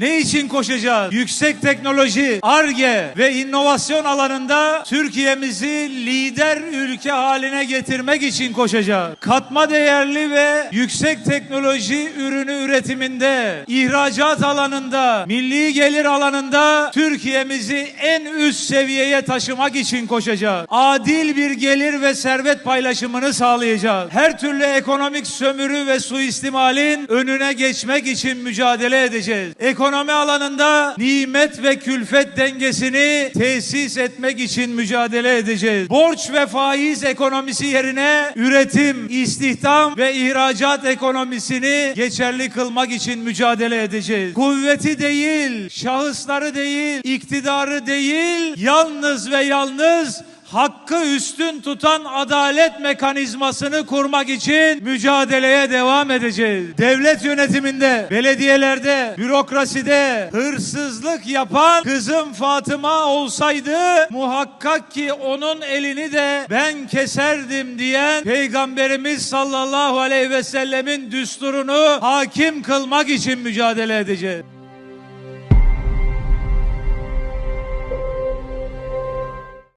Ne için koşacağız? Yüksek teknoloji, ARGE ve inovasyon alanında Türkiye'mizi lider ülke haline getirmek için koşacağız. Katma değerli ve yüksek teknoloji ürünü üretiminde, ihracat alanında, milli gelir alanında Türkiye'mizi en üst seviyeye taşımak için koşacağız. Adil bir gelir ve servet paylaşımını sağlayacağız. Her türlü ekonomik sömürü ve suistimalin önüne geçmek için mücadele edeceğiz. Ekonomi alanında nimet ve külfet dengesini tesis etmek için mücadele edeceğiz. Borç ve faiz ekonomisi yerine üretim, istihdam ve ihracat ekonomisini geçerli kılmak için mücadele edeceğiz. Kuvveti değil, şahısları değil, iktidarı değil, yalnız ve yalnız hakkı üstün tutan adalet mekanizmasını kurmak için mücadeleye devam edeceğiz. Devlet yönetiminde, belediyelerde, bürokraside hırsızlık yapan kızım Fatıma olsaydı muhakkak ki onun elini de ben keserdim diyen Peygamberimiz sallallahu aleyhi ve sellemin düsturunu hakim kılmak için mücadele edeceğiz.